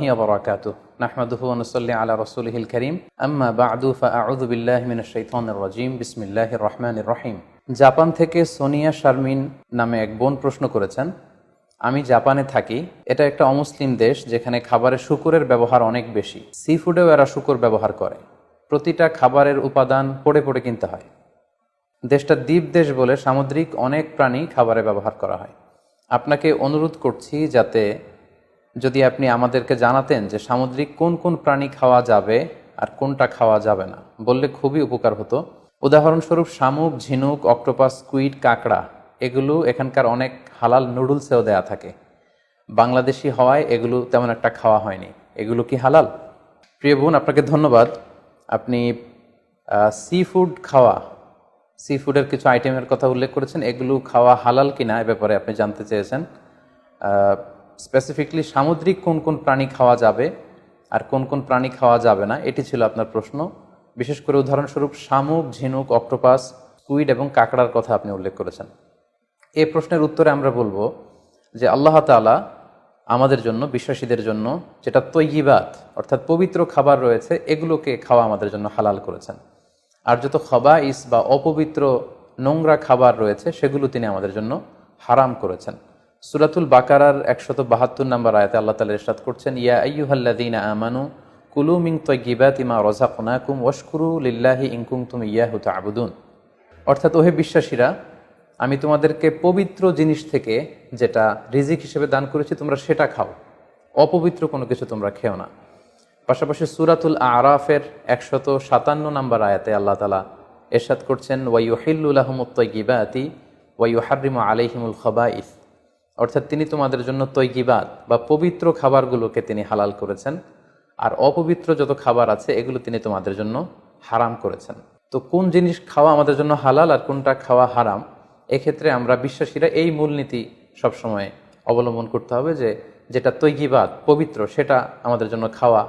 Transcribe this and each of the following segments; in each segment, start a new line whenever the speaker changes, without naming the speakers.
وبركاته نحمده ونصلي على رسوله الكريم أما بعد فأعوذ بالله من الشيطان الرجيم بسم الله الرحمن الرحيم Japan থেকে সোনিয়া শারমিন নামে এক বোন প্রশ্ন করেছেন আমি জাপানে থাকি এটা একটা অমুসলিম দেশ যেখানে খাবারে শুকুরের ব্যবহার অনেক বেশি সি ফুডেও এরা শুকুর ব্যবহার করে প্রতিটা খাবারের উপাদান পড়ে পড়ে কিনতে হয় দেশটা দ্বীপ দেশ বলে সামুদ্রিক অনেক প্রাণী খাবারে ব্যবহার করা হয় আপনাকে অনুরোধ করছি যাতে যদি আপনি আমাদেরকে জানাতেন যে সামুদ্রিক কোন কোন প্রাণী খাওয়া যাবে আর কোনটা খাওয়া যাবে না, বললে খুবই উপকার হতো। উদাহরণস্বরূপ শামুক, ঝিনুক, অক্টোপাস কুইট কাঁকড়া, এগুলো এখানকার অনেক হালাল নুডলসেও দেয়া থাকে। বাংলাদেশি হওয়ায় এগুলো তেমন একটা খাওয়া হয়নি। এগুলো কি হালাল? প্রিয় বোন, আপনাকে ধন্যবাদ। আপনি সি ফুড খাওয়া সি ফুডের কিছু আইটেমের কথা উল্লেখ করেছেন। এগুলো খাওয়া হালাল কিনা এ ব্যাপারে আপনি জানতে চেয়েছেন। স্পেসিফিকলি সামুদ্রিক কোন কোন প্রাণী খাওয়া যাবে আর কোন কোন প্রাণী খাওয়া যাবে না, এটি ছিল আপনার প্রশ্ন। বিশেষ করে উদাহরণস্বরূপ শামুক, ঝিনুক, অক্টোপাস, কুইড এবং কাঁকড়ার কথা আপনি উল্লেখ করেছেন। এই প্রশ্নের উত্তরে আমরা বলব যে আল্লাহ তালা আমাদের জন্য, বিশ্বাসীদের জন্য যেটা তৈগিবাত অর্থাৎ পবিত্র খাবার রয়েছে, এগুলোকে খাওয়া আমাদের জন্য হালাল করেছেন। আর যত খবা ইস বা অপবিত্র নোংরা খাবার রয়েছে, সেগুলো তিনি আমাদের জন্য হারাম করেছেন। সুরাতুল বাকারার একশত বাহাত্তর নম্বর আয়তে আল্লাহ তালা ইরশাদ করছেন, ইয়া আইয়ুহাল্লাদিন আমানু কুলু মিং তৈগিবাত ইমা রজাকুনাকুম ওয়াশকুরু লিল্লাহি ইনকুম তুমি ইয়া ইয়াহু আবুদুন অর্থাৎ, ওহে বিশ্বাসীরা, আমি তোমাদেরকে পবিত্র জিনিস থেকে যেটা রিজিক হিসেবে দান করেছি, তোমরা সেটা খাও। অপবিত্র কোনো কিছু তোমরা খেও না। পাশাপাশি সুরাতুল আরাফের একশত সাতান্ন নম্বর আয়াতে আল্লাহ তালা এরশাদ করছেন ওয়াইহিল্লাহমুত্তগিবাতি ওয়াইহারিম আলাইহিমুল খবাইস। অর্থাৎ তিনি তোমাদের জন্য তৈগিবাত বা পবিত্র খাবারগুলোকে তিনি হালাল করেছেন, আর অপবিত্র যত খাবার আছে এগুলো তিনি তোমাদের জন্য হারাম করেছেন। তো কোন জিনিস খাওয়া আমাদের জন্য হালাল আর কোনটা খাওয়া হারাম, এক্ষেত্রে আমরা বিশ্বাসীরা এই মূলনীতি সবসময় অবলম্বন করতে হবে যে যেটা তৈগিবাদ পবিত্র, সেটা আমাদের জন্য খাওয়া,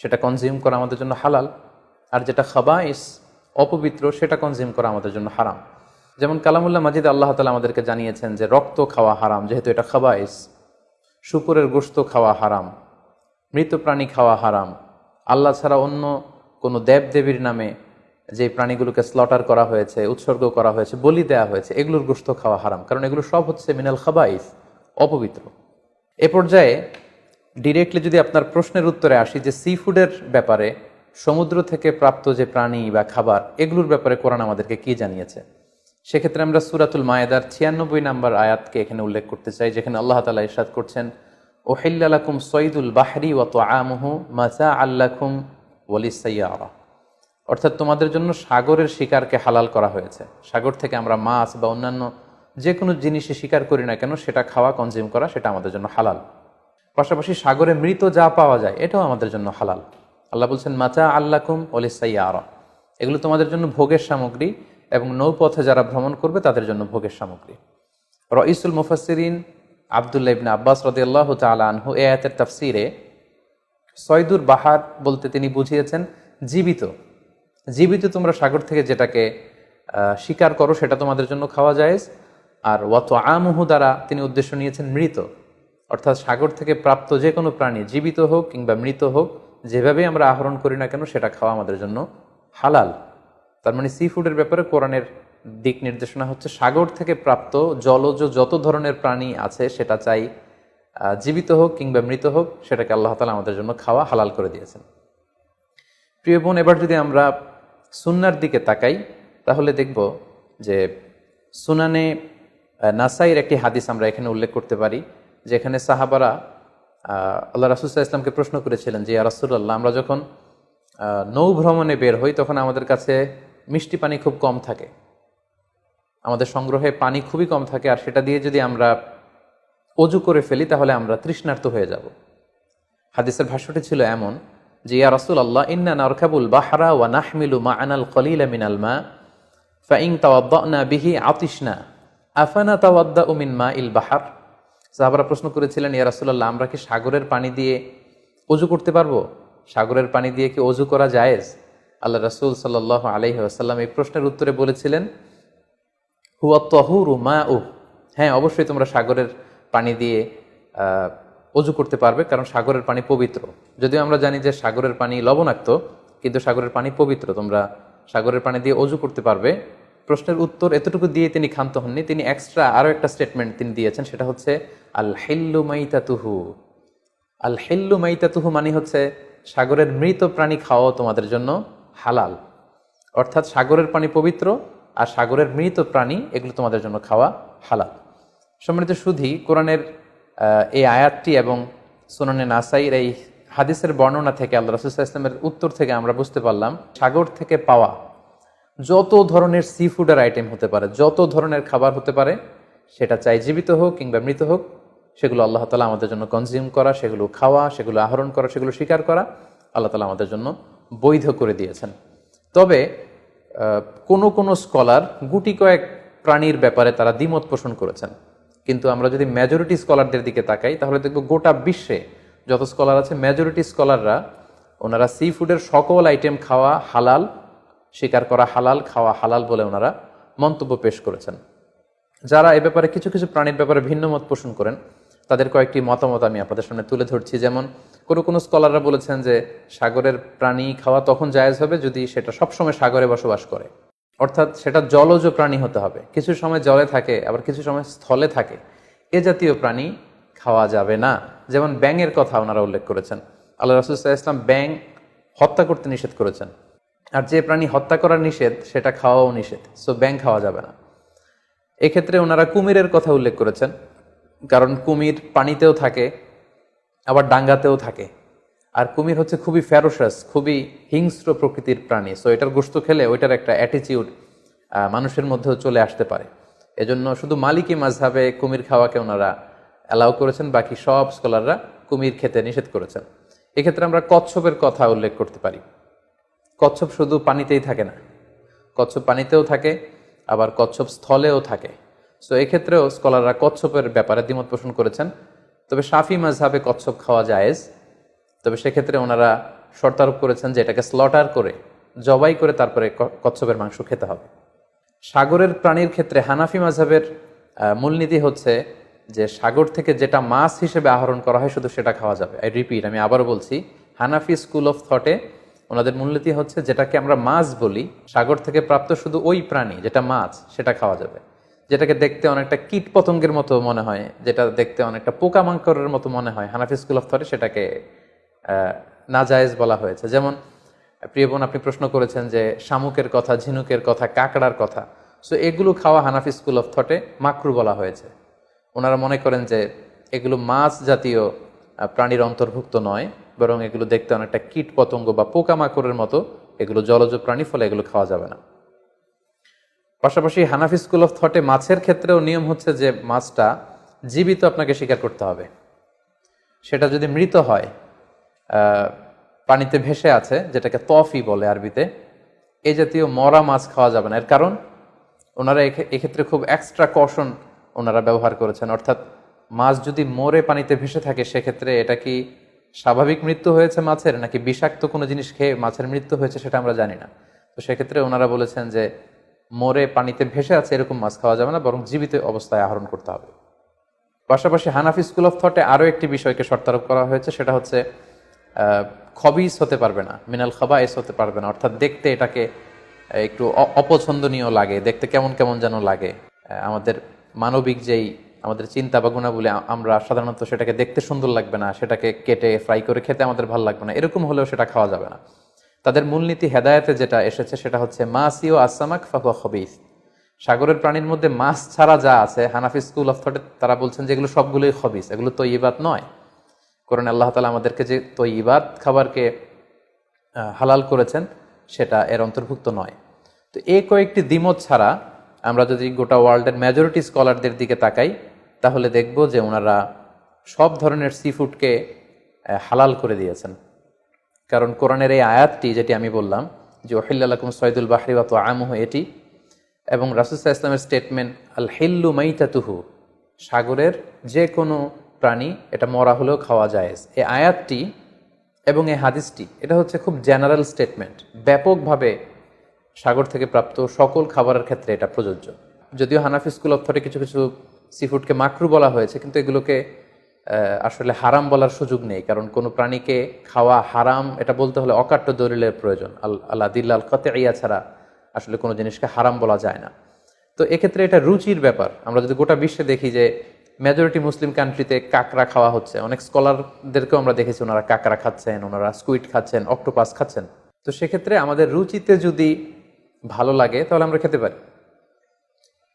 সেটা কনজিউম করা আমাদের জন্য হালাল, আর যেটা খাবাইস, অপবিত্র, সেটা কনজিউম করা আমাদের জন্য হারাম। যেমন কালামুল্লাহ মাজিদ আল্লাহ তালা আমাদেরকে জানিয়েছেন যে রক্ত খাওয়া হারাম, যেহেতু এটা খাবাইস। শুকুরের গোস্ত খাওয়া হারাম, মৃত প্রাণী খাওয়া হারাম। আল্লাহ ছাড়া অন্য কোনো দেব দেবীর নামে যে প্রাণীগুলোকে স্লটার করা হয়েছে, উৎসর্গ করা হয়েছে, বলি দেওয়া হয়েছে, এগুলোর গোস্ত খাওয়া হারাম। কারণ এগুলো সব হচ্ছে মিনাল খাবাইস, অপবিত্র। এ পর্যায়ে ডিরেক্টলি যদি আপনার প্রশ্নের উত্তরে আসি যে সি ফুডের ব্যাপারে সমুদ্র থেকে প্রাপ্ত যে প্রাণী বা খাবার, এগুলোর ব্যাপারে কোরআন আমাদেরকে কি জানিয়েছে? সেক্ষেত্রে আমরা সুরাতুল মায়েদার ছিয়ানব্বই নাম্বার আয়াতকে এখানে উল্লেখ করতে চাই, যেখানে আল্লাহ তালা ইরশাদ করছেন ওহিল্লাকুম সঈদুল বাহরি ওয়াত আমহু মাজা আল্লাকুম ওয়ালিসাইয়ারা অর্থাৎ তোমাদের জন্য সাগরের শিকারকে হালাল করা হয়েছে। সাগর থেকে আমরা মাছ বা অন্যান্য যে কোনো জিনিসে শিকার করি না কেন, সেটা খাওয়া কনজিউম করা, সেটা আমাদের জন্য হালাল। পাশাপাশি সাগরে মৃত যা পাওয়া যায়, এটাও আমাদের জন্য হালাল। আল্লাহ বলছেন মাচা আল্লাকুম ওলিসাইয়ারা এগুলো তোমাদের জন্য ভোগের সামগ্রী এবং নৌপথে যারা ভ্রমণ করবে তাদের জন্য ভোগের সামগ্রী। রইসুল মুফাসিরিন আবদুল্লাহ ইবনে আব্বাস রদিয়াল্লাহ তালা আনহু এ আয়াতের তাফসিরে সয়দুর বাহার বলতে তিনি বুঝিয়েছেন, জীবিত জীবিত তোমরা সাগর থেকে যেটাকে শিকার করো সেটা তোমাদের জন্য খাওয়া যায় আর ওয়াত আমুহু দ্বারা তিনি উদ্দেশ্য নিয়েছেন মৃত। অর্থাৎ সাগর থেকে প্রাপ্ত যে কোনো প্রাণী জীবিত হোক কিংবা মৃত হোক যেভাবে আমরা আহরণ করি না কেন সেটা খাওয়া আমাদের জন্য হালাল। তার মানে সি ফুডের ব্যাপারে কোরআনের দিক নির্দেশনা হচ্ছে, সাগর থেকে প্রাপ্ত জলজ যত ধরনের প্রাণী আছে, সেটা চাই জীবিত হোক কিংবা মৃত হোক, সেটাকে আল্লাহ তালা আমাদের জন্য খাওয়া হালাল করে দিয়েছেন। প্রিয় বোন, এবার যদি আমরা সুনার দিকে তাকাই, তাহলে দেখব যে সুনানে নাসাইয়ের একটি হাদিস আমরা এখানে উল্লেখ করতে পারি, যেখানে সাহাবারা আল্লাহ রাসুল্লাহ ইসলামকে প্রশ্ন করেছিলেন যে রাসুল্লাহ আমরা যখন নৌ ভ্রমণে বের হই, তখন আমাদের কাছে মিষ্টি পানি খুব কম থাকে। আমাদের সংগ্রহে পানি খুবই কম থাকে আর সেটা দিয়ে যদি আমরা অজু করে ফেলি, তাহলে আমরা তৃষ্ণার্ত হয়ে যাব। হাদিসের ভাষ্যটি ছিল এমন যে, ইয়া রাসুল আল্লাহ ইন্না নারকাবুল বাহারা ওয়া নাহমিলু মা আনাল কলিলা মিনাল মা ফাইং তাওয়াদ্দানা বিহি আতিশনা, আফানা তাওয়াদ্দা উমিন মা ইল বাহার? সাহাবারা প্রশ্ন করেছিলেন, ইয়া রাসুল্লাহ আমরা কি সাগরের পানি দিয়ে অজু করতে পারব? সাগরের পানি দিয়ে কি অজু করা জায়েজ? আল্লাহ রাসুল সাল্লাহ আলহি আসাল্লাম এই প্রশ্নের উত্তরে বলেছিলেন, হুয়া তহুরু মা উহ হ্যাঁ অবশ্যই তোমরা সাগরের পানি দিয়ে অজু করতে পারবে, কারণ সাগরের পানি পবিত্র। যদিও আমরা জানি যে সাগরের পানি লবণাক্ত, কিন্তু সাগরের পানি পবিত্র, তোমরা সাগরের পানি দিয়ে অজু করতে পারবে। প্রশ্নের উত্তর এতটুকু দিয়ে তিনি ক্ষান্ত হননি, তিনি এক্সট্রা আরও একটা স্টেটমেন্ট তিনি দিয়েছেন, সেটা হচ্ছে আল হেল্লু মাইতাতুহু। আল হেল্লু মাইতাতুহু মানে হচ্ছে, সাগরের মৃত প্রাণী খাওয়াও তোমাদের জন্য হালাল। অর্থাৎ সাগরের পানি পবিত্র আর সাগরের মৃত প্রাণী এগুলো তোমাদের জন্য খাওয়া হালাল। সম্মানিত সুধি, কোরআনের এই আয়াতটি এবং সুনানে নাসাইর এই হাদিসের বর্ণনা থেকে আল্লাহ রসুল্লাহ ইসলামের উত্তর থেকে আমরা বুঝতে পারলাম, সাগর থেকে পাওয়া যত ধরনের সি ফুডের আইটেম হতে পারে, যত ধরনের খাবার হতে পারে, সেটা চাই জীবিত হোক কিংবা মৃত হোক, সেগুলো আল্লাহ তালা আমাদের জন্য কনজিউম করা, সেগুলো খাওয়া, সেগুলো আহরণ করা, সেগুলো স্বীকার করা, আল্লাহ তালা আমাদের জন্য বৈধ করে দিয়েছেন। তবে কোনো কোনো স্কলার গুটি কয়েক প্রাণীর ব্যাপারে তারা দ্বিমত পোষণ করেছেন। কিন্তু আমরা যদি মেজরিটি স্কলারদের দিকে তাকাই, তাহলে দেখব গোটা বিশ্বে যত স্কলার আছে মেজরিটি স্কলাররা ওনারা সি ফুডের সকল আইটেম খাওয়া হালাল স্বীকার করা হালাল, খাওয়া হালাল বলে ওনারা মন্তব্য পেশ করেছেন। যারা এ ব্যাপারে কিছু কিছু প্রাণীর ব্যাপারে ভিন্ন মত পোষণ করেন তাদের কয়েকটি মতামত আমি আপনাদের সামনে তুলে ধরছি। যেমন, কোনো কোনো স্কলাররা বলেছেন যে, সাগরের প্রাণী খাওয়া তখন জায়েজ হবে যদি সেটা সবসময় সাগরে বসবাস করে। অর্থাৎ সেটা জলজ প্রাণী হতে হবে। কিছু সময় জলে থাকে, আবার কিছু সময় স্থলে থাকে। এ জাতীয় প্রাণী খাওয়া যাবে না। যেমন, ব্যাঙের কথা ওনারা উল্লেখ করেছেন। আল্লাহ রসুল্লাহ ইসলাম ব্যাং হত্যা করতে নিষেধ করেছেন। আর যে প্রাণী হত্যা করা নিষেধ, সেটা খাওয়াও নিষেধ। সো ব্যাং খাওয়া যাবে না। এক্ষেত্রে ওনারা কুমিরের কথা উল্লেখ করেছেন। কারণ কুমির পানিতেও থাকে, আবার ডাঙ্গাতেও থাকে। আর কুমির হচ্ছে খুবই ফ্যারোসাস খুবই হিংস্র প্রকৃতির প্রাণী। সো এটার গোস্ত খেলে ওইটার একটা অ্যাটিচিউড মানুষের মধ্যেও চলে আসতে পারে। এজন্য শুধু মালিকি মাঝহাবে কুমির খাওয়াকে ওনারা অ্যালাউ করেছেন, বাকি সব স্কলাররা কুমির খেতে নিষেধ করেছেন। এক্ষেত্রে আমরা কচ্ছপের কথা উল্লেখ করতে পারি। কচ্ছপ শুধু পানিতেই থাকে না। কচ্ছপ পানিতেও থাকে, আবার কচ্ছপ স্থলেও থাকে। সো এক্ষেত্রেও স্কলাররা কচ্ছপের ব্যাপারে দ্বিমত পোষণ করেছেন। তবে সাফি মাঝহাবে কচ্ছপ খাওয়া জায়েজ। তবে সেক্ষেত্রে ওনারা শর্তারোপ করেছেন যে এটাকে স্লটার করে জবাই করে তারপরে কচ্ছপের মাংস খেতে হবে। সাগরের প্রাণীর ক্ষেত্রে হানাফি মাঝহাবের আহ, মূলনীতি হচ্ছে যে সাগর থেকে যেটা মাছ হিসেবে আহরণ করা হয় শুধু সেটা খাওয়া যাবে। আই রিপিট আমি আবারও বলছি হানাফি স্কুল অফ থটে ওনাদের মূলনীতি হচ্ছে যেটাকে আমরা মাছ বলি সাগর থেকে প্রাপ্ত শুধু ওই প্রাণী যেটা মাছ সেটা খাওয়া যাবে। যেটাকে দেখতে অনেকটা কীট পতঙ্গের মতো মনে হয়, যেটা দেখতে অনেকটা পোকামাকড়ের মতো মনে হয়। হানাফি স্কুল অফ থটে সেটাকে নাজায়েজ বলা হয়েছে। যেমন, প্রিয় বোন, আপনি প্রশ্ন করেছেন যে শামুকের কথা, ঝিনুকের কথা, কাঁকড়ার কথা। সো এগুলো খাওয়া হানাফি স্কুল অফ থটে মাকরু বলা হয়েছে। ওনারা মনে করেন যে এগুলো মাছ জাতীয় প্রাণীর অন্তর্ভুক্ত নয়, বরং এগুলো দেখতে অনেকটা কীট পতঙ্গ বা পোকামাকড়ের মতো, এগুলো জলজ প্রাণী, ফলে এগুলো খাওয়া যাবে না। পাশাপাশি হানাফি স্কুল অফ থটে মাছের ক্ষেত্রেও নিয়ম হচ্ছে যে মাছটা জীবিত আপনাকে স্বীকার করতে হবে। সেটা যদি মৃত হয় পানিতে ভেসে আছে, যেটাকে তফি বলে আরবিতে এই জাতীয় মরা মাছ খাওয়া যাবে না। এর কারণ, ওনারা এক্ষেত্রে খুব এক্সট্রা কশন ওনারা ব্যবহার করেছেন। অর্থাৎ মাছ যদি মরে পানিতে ভেসে থাকে, সেক্ষেত্রে এটা কি স্বাভাবিক মৃত্যু হয়েছে মাছের, নাকি বিষাক্ত কোনো জিনিস খেয়ে মাছের মৃত্যু হয়েছে সেটা আমরা জানি না। তো সেক্ষেত্রে ওনারা বলেছেন যে মরে পানিতে ভেসে আছে, এরকম মাছ খাওয়া যাবে না, বরং জীবিত অবস্থায় আহরণ করতে হবে। পাশাপাশি হানাফি স্কুল অফ থটে আরও একটি বিষয়কে শর্তারোপ করা হয়েছে, সেটা হচ্ছে খবিস হতে পারবে না, মিনাল খাবাইস হতে পারবে না, অর্থাৎ দেখতে এটাকে একটু অপছন্দনীয় লাগে, দেখতে কেমন কেমন যেন লাগে। আমাদের মানবিক যেই, আমাদের চিন্তা বা গুণাবলী আমরা সাধারণত সেটাকে দেখতে সুন্দর লাগবে না, সেটাকে কেটে ফ্রাই করে খেতে আমাদের ভালো লাগবে না, এরকম হলেও সেটা খাওয়া যাবে না। তাদের মূলনীতি হেদায়েতে যেটা এসেছে সেটা হচ্ছে মাসি ও আসামাক ফাহুয়া খবিস। সাগরের প্রাণীর মধ্যে মাছ ছাড়া যা আছে, হানাফি স্কুল অফ থটে তারা বলছেন যে এগুলো সবগুলোই খবিস, এগুলো তো ইবাদ নয়। কোরআন আল্লাহ তালা আমাদেরকে যে তো ইবাদ খাবারকে হালাল করেছেন, সেটা এর অন্তর্ভুক্ত নয়। তো এই কয়েকটি দ্বিমত ছাড়া আমরা যদি গোটা ওয়ার্ল্ডের মেজরিটি স্কলারদের দিকে তাকাই, তাহলে দেখব যে ওনারা সব ধরনের সি ফুডকে হালাল করে দিয়েছেন। কারণ কোরআনের এই আয়াতটি যেটি আমি বললাম যে ওহিল্লাকুম সৈদুল বাহরি বা তো আমহ এটি এবং রাসুসাহ ইসলামের স্টেটমেন্ট আল হিল্লু মাইতাতুহু, সাগরের যে কোনো প্রাণী, এটা মরা হলেও খাওয়া যায় এই আয়াতটি এবং এই হাদিসটি, এটা হচ্ছে খুব জেনারেল স্টেটমেন্ট ব্যাপকভাবে সাগর থেকে প্রাপ্ত সকল খাবারের ক্ষেত্রে এটা প্রযোজ্য। যদিও হানাফি স্কুল অফ থটে কিছু কিছু সিফুডকে মাকরু বলা হয়েছে, কিন্তু এগুলোকে আসলে হারাম বলার সুযোগ নেই, কারণ কোনো প্রাণীকে খাওয়া হারাম, এটা বলতে হলে অকাট্য দলিলের প্রয়োজন। আল- আল্লাহ দিল্লাল কতে ইয়া ছাড়া আসলে কোনো জিনিসকে হারাম বলা যায় না। তো এক্ষেত্রে এটা রুচির ব্যাপার। আমরা যদি গোটা বিশ্বে দেখি যে মেজরিটি মুসলিম কান্ট্রিতে কাঁকড়া খাওয়া হচ্ছে, অনেক স্কলারদেরকেও আমরা দেখেছি ওনারা কাঁকড়া খাচ্ছেন, ওনারা স্কুইড খাচ্ছেন অক্টোপাস খাচ্ছেন। তো সেক্ষেত্রে আমাদের রুচিতে যদি ভালো লাগে, তাহলে আমরা খেতে পারি।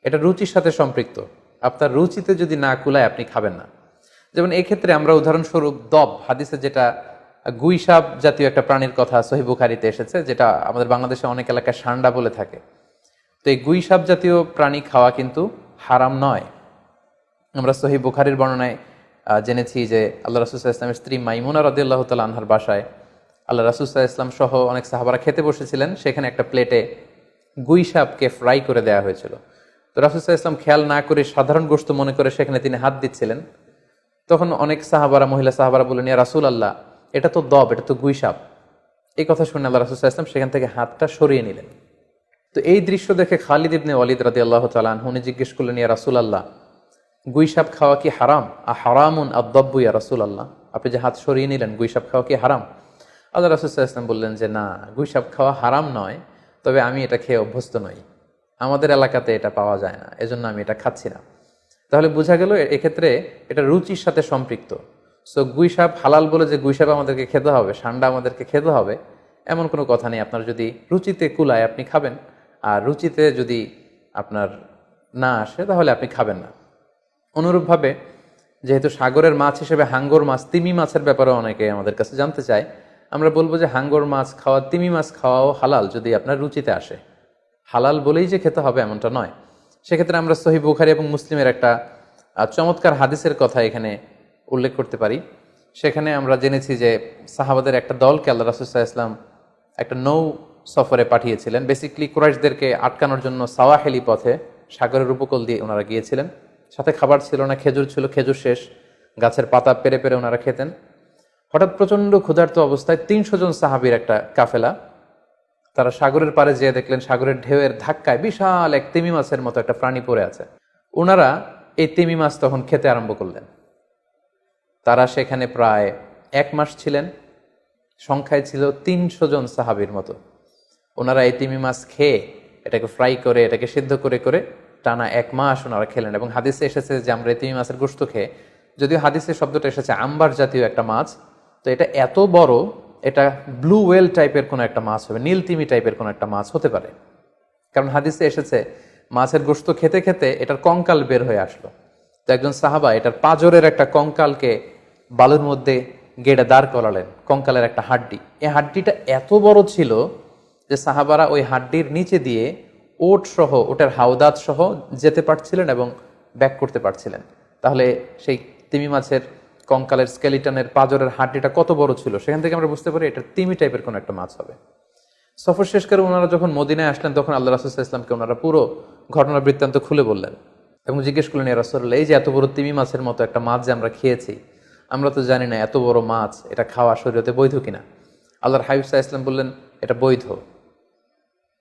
এটা রুচির সাথে সম্পৃক্ত। আপনার রুচিতে যদি না কুলায়, আপনি খাবেন না। যেমন এই ক্ষেত্রে আমরা উদাহরণস্বরূপ দব, হাদিসে যেটা গুইসাব জাতীয় একটা প্রাণীর কথা সহি বুখারিতে এসেছে, যেটা আমাদের বাংলাদেশে অনেক এলাকায় সান্ডা বলে থাকে। তো এই গুইসাব জাতীয় প্রাণী খাওয়া কিন্তু হারাম নয়। আমরা সহি বুখারির বর্ণনায় জেনেছি যে আল্লাহ রাসুসাহ ইসলামের স্ত্রী মাইমুনা রদিল্লাহ তাল আনহার বাসায় আল্লাহ রাসুসাহ ইসলাম সহ অনেক সাহাবারা খেতে বসেছিলেন, সেখানে একটা প্লেটে গুই সাপকে ফ্রাই করে দেওয়া হয়েছিল। তো রাসুসাহ ইসলাম খেয়াল না করে সাধারণ গোস্ত মনে করে সেখানে তিনি হাত দিচ্ছিলেন। তখন অনেক সাহাবারা, মহিলা সাহাবারা বললেন, ইয়া রাসুল আল্লাহ এটা তো দব, এটা তো গুইসাপ। এই কথা শুনে আল্লাহ রাসুসাহ ইসলাম সেখান থেকে হাতটা সরিয়ে নিলেন। তো এই দৃশ্য দেখে খালিদ ইবনে ওয়ালিদ রাদি আল্লাহ তালান উনি জিজ্ঞেস করলেন, ইয়া রাসুল আল্লাহ গুইসাপ খাওয়া কি হারাম? আ, হারামুন আদব্বু ইয়া রাসুল আল্লাহ আপনি যে হাত সরিয়ে নিলেন, গুইসাপ খাওয়া কি হারাম? আল্লাহ রাসুল ইসলাম বললেন যে, না, গুইসাপ খাওয়া হারাম নয়, তবে আমি এটা খেয়ে অভ্যস্ত নই। আমাদের এলাকাতে এটা পাওয়া যায় না, এজন্য আমি এটা খাচ্ছি না। তাহলে বোঝা গেল এক্ষেত্রে এটা রুচির সাথে সম্পৃক্ত। সো গুইসাপ হালাল বলে যে গুইসাপ আমাদেরকে খেতে হবে, সান্ডা আমাদেরকে খেতে হবে, এমন কোনো কথা নেই। আপনার যদি রুচিতে কুলায় আপনি খাবেন, আর রুচিতে যদি আপনার না আসে, তাহলে আপনি খাবেন না। অনুরূপভাবে, যেহেতু সাগরের মাছ হিসেবে হাঙ্গর মাছ, তিমি মাছের ব্যাপারে অনেকে আমাদের কাছে জানতে চায়, আমরা বলব যে হাঙ্গর মাছ খাওয়া, তিমি মাছ খাওয়াও হালাল যদি আপনার রুচিতে আসে। হালাল বলেই যে খেতে হবে এমনটা নয়। সেক্ষেত্রে আমরা সহি বুখারি এবং মুসলিমের একটা চমৎকার হাদিসের কথা এখানে উল্লেখ করতে পারি। সেখানে আমরা জেনেছি যে সাহাবাদের একটা দলকে আল্লাহ রাসুসাহ ইসলাম একটা নৌ সফরে পাঠিয়েছিলেন। বেসিকলি কুরাইশদেরকে আটকানোর জন্য সাওয়াহেলি পথে, সাগরের উপকূল দিয়ে ওনারা গিয়েছিলেন। সাথে খাবার ছিল না, খেজুর ছিল, খেজুর শেষ। গাছের পাতা পেরে পেরে ওনারা খেতেন। হঠাৎ প্রচণ্ড ক্ষুধার্ত অবস্থায় তিনশো জন সাহাবির একটা কাফেলা তারা সাগরের পাড়ে যেয়ে দেখলেন সাগরের ঢেউয়ের ধাক্কায় বিশাল এক তিমি মাছের মতো একটা প্রাণী পড়ে আছে। ওনারা এই তিমি মাছ তখন খেতে আরম্ভ করলেন। তারা সেখানে প্রায় এক মাস ছিলেন। সংখ্যায় ছিল তিনশো জন সাহাবির মতো। ওনারা এই তিমি মাছ খেয়ে এটাকে ফ্রাই করে, এটাকে সিদ্ধ করে করে টানা এক মাস ওনারা খেলেন এবং হাদিসে এসেছে যে আমরা এই তিমি মাছের গোস্ত খেয়ে, যদিও হাদিসে শব্দটা এসেছে আম্বার জাতীয় একটা মাছ, তো এটা এত বড় এটা ব্লু ওয়েল টাইপের কোনো একটা মাছ হবে, নীল তিমি টাইপের কোনো একটা মাছ হতে পারে। কারণ হাদিসে এসেছে, মাছের গোস্ত খেতে খেতে এটার কঙ্কাল বের হয়ে আসলো। তো একজন সাহাবা এটার পাজরের একটা কঙ্কালকে বালুর মধ্যে গেড়ে দাঁড় করালেন, কঙ্কালের একটা হাড্ডি। এই হাড্ডিটা এত বড় ছিল যে সাহাবারা ওই হাড্ডির নিচে দিয়ে ওট সহ, ওটার হাওদাত সহ যেতে পারছিলেন এবং ব্যাক করতে পারছিলেন। তাহলে সেই তিমি মাছের কঙ্কালের স্কেলিটনের পাজরের হাড্ডিটা কত বড় ছিল, সেখান থেকে আমরা বুঝতে পারি এটা তিমি টাইপের কোনো একটা মাছ হবে। সফর শেষ করে ওনারা যখন মদিনায় আসলেন, তখন আল্লাহ রাসুল্লাহ ইসলামকে ওনারা পুরো ঘটনার বৃত্তান্ত খুলে বললেন এবং জিজ্ঞেস করলেন, ইয়া রাসূলুল্লাহ, এই যে এত বড় তিমি মাছের মতো একটা মাছ যে আমরা খেয়েছি, আমরা তো জানি না এত বড় মাছ, এটা খাওয়া শরীরতে বৈধ কিনা? আল্লাহর হাবিব সাহা ইসলাম বললেন, এটা বৈধ।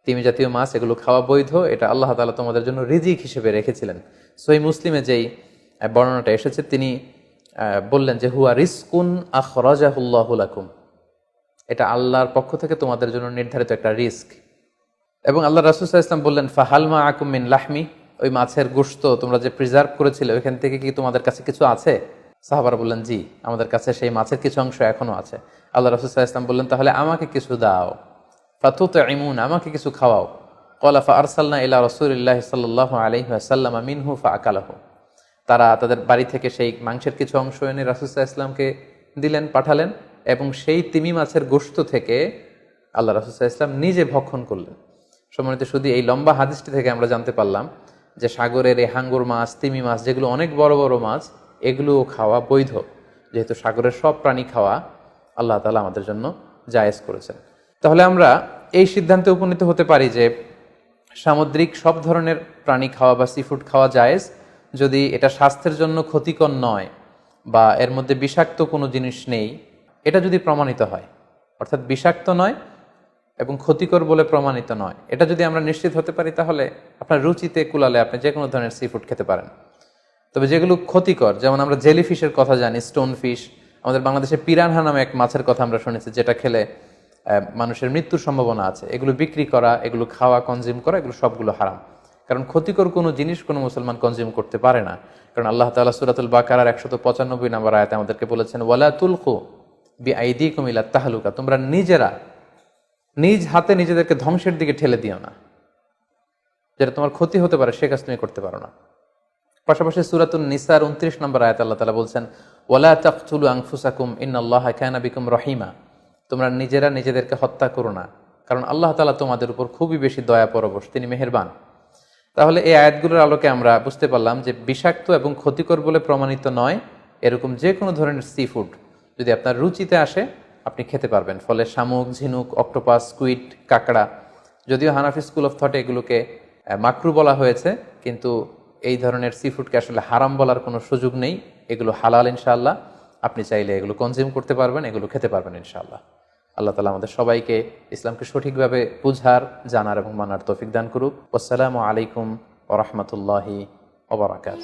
তিমি জাতীয় মাছ, এগুলো খাওয়া বৈধ, এটা আল্লাহ তাআলা তোমাদের জন্য রিজিক হিসেবে রেখেছিলেন। সহি মুসলিমে যেই বর্ণনাটা এসেছে, তিনি বললেন যে, হুয়া রিস্কুন আখরাজাহুল্লাহু লাকুম। এটা আল্লাহর পক্ষ থেকে তোমাদের জন্য নির্ধারিত একটা রিস্ক এবং আল্লাহ রাসুল ইসলাম বললেন ফাহালমা আকুমিন লাহমি? ওই মাছের গোশত তোমরা যে প্রিজার্ভ করেছিলে, ওইখান থেকে কি তোমাদের কাছে কিছু আছে? সাহাবারা বললেন, জি, আমাদের কাছে সেই মাছের কিছু অংশ এখনও আছে। আল্লাহ রাসুল ইসলাম বললেন, তাহলে আমাকে কিছু দাও। ফাতুত ইমুন আমাকে কিছু খাওয়াও। কলা ফা আরসাল্লা ইলা রসুল্লাহ সাল্লাহ আলহিহাসাল্লাম মিনহু ফা আকালাহু তারা তাদের বাড়ি থেকে সেই মাংসের কিছু অংশ এনে রাসুসাহ ইসলামকে দিলেন, পাঠালেন এবং সেই তিমি মাছের গোশত থেকে আল্লাহ রাসুসাহ ইসলাম নিজে ভক্ষণ করলেন। সম্মানিত শুধু এই লম্বা হাদিসটি থেকে আমরা জানতে পারলাম যে সাগরের এই হাঙ্গুর মাছ, তিমি মাছ যেগুলো অনেক বড় বড় মাছ, এগুলোও খাওয়া বৈধ। যেহেতু সাগরের সব প্রাণী খাওয়া আল্লাহ তালা আমাদের জন্য জায়েজ করেছেন। তাহলে আমরা এই সিদ্ধান্তে উপনীত হতে পারি যে সামুদ্রিক সব ধরনের প্রাণী খাওয়া বা সিফুড খাওয়া জায়েজ যদি এটা স্বাস্থ্যের জন্য ক্ষতিকর নয় বা এর মধ্যে বিষাক্ত কোনো জিনিস নেই, এটা যদি প্রমাণিত হয়, অর্থাৎ বিষাক্ত নয় এবং ক্ষতিকর বলে প্রমাণিত নয়, এটা যদি আমরা নিশ্চিত হতে পারি, তাহলে আপনার রুচিতে কুলালে আপনি যে কোনো ধরনের সিফুড খেতে পারেন। তবে যেগুলো ক্ষতিকর, যেমন আমরা জেলি ফিশের কথা জানি স্টোন ফিশ আমাদের বাংলাদেশে পিরানহা নামে এক মাছের কথা আমরা শুনেছি, যেটা খেলে মানুষের মৃত্যুর সম্ভাবনা আছে। এগুলো বিক্রি করা, এগুলো খাওয়া কনজিউম করা, এগুলো সবগুলো হারাম। কারণ ক্ষতিকর কোনো জিনিস কোনো মুসলমান কনজিউম করতে পারে না। কারণ আল্লাহ তাআলা সূরাতুল বাকারার একশত পঁচানব্বই নম্বর আয়াতে আমাদেরকে বলেছেন, ওয়ালা তুলকু বি আইদি কুমিলা তাহলুকা তোমরা নিজেরা, নিজ হাতে নিজেদেরকে ধ্বংসের দিকে ঠেলে দিও না। যেটা তোমার ক্ষতি হতে পারে, সে কাজ তুমি করতে পারো না। পাশাপাশি সুরাতুল নিসার উনত্রিশ নম্বর আয়াত আল্লাহ তালা বলছেন, ওয়ালা তাকতুলু আনফুসাকুম ইন্নাল্লাহ কানা বিকুম রহিমা তোমরা নিজেরা নিজেদেরকে হত্যা করো না। কারণ আল্লাহ তালা তোমাদের উপর খুবই বেশি দয়া পরবশ, তিনি মেহেরবান। তাহলে এই আয়াতগুলোর আলোকে আমরা বুঝতে পারলাম যে বিষাক্ত এবং ক্ষতিকর বলে প্রমাণিত নয়, এরকম যে কোনো ধরনের সি ফুড যদি আপনার রুচিতে আসে, আপনি খেতে পারবেন। ফলে শামুক, ঝিনুক অক্টোপাস স্কুইড কাঁকড়া, যদিও হানাফি স্কুল অফ থটে এগুলোকে মাকরু বলা হয়েছে, কিন্তু এই ধরনের সি ফুডকে আসলে হারাম বলার কোনো সুযোগ নেই। এগুলো হালাল ইনশাআল্লাহ। আপনি চাইলে এগুলো কনজিউম করতে পারবেন, এগুলো খেতে পারবেন ইনশাআল্লাহ। আল্লাহ তালা আমাদের সবাইকে ইসলামকে সঠিকভাবে বুঝার, জানার এবং মানার তৌফিক দান করুক। আসসালামু আলাইকুম ওরহমতুল্লাহি ওবরাকাত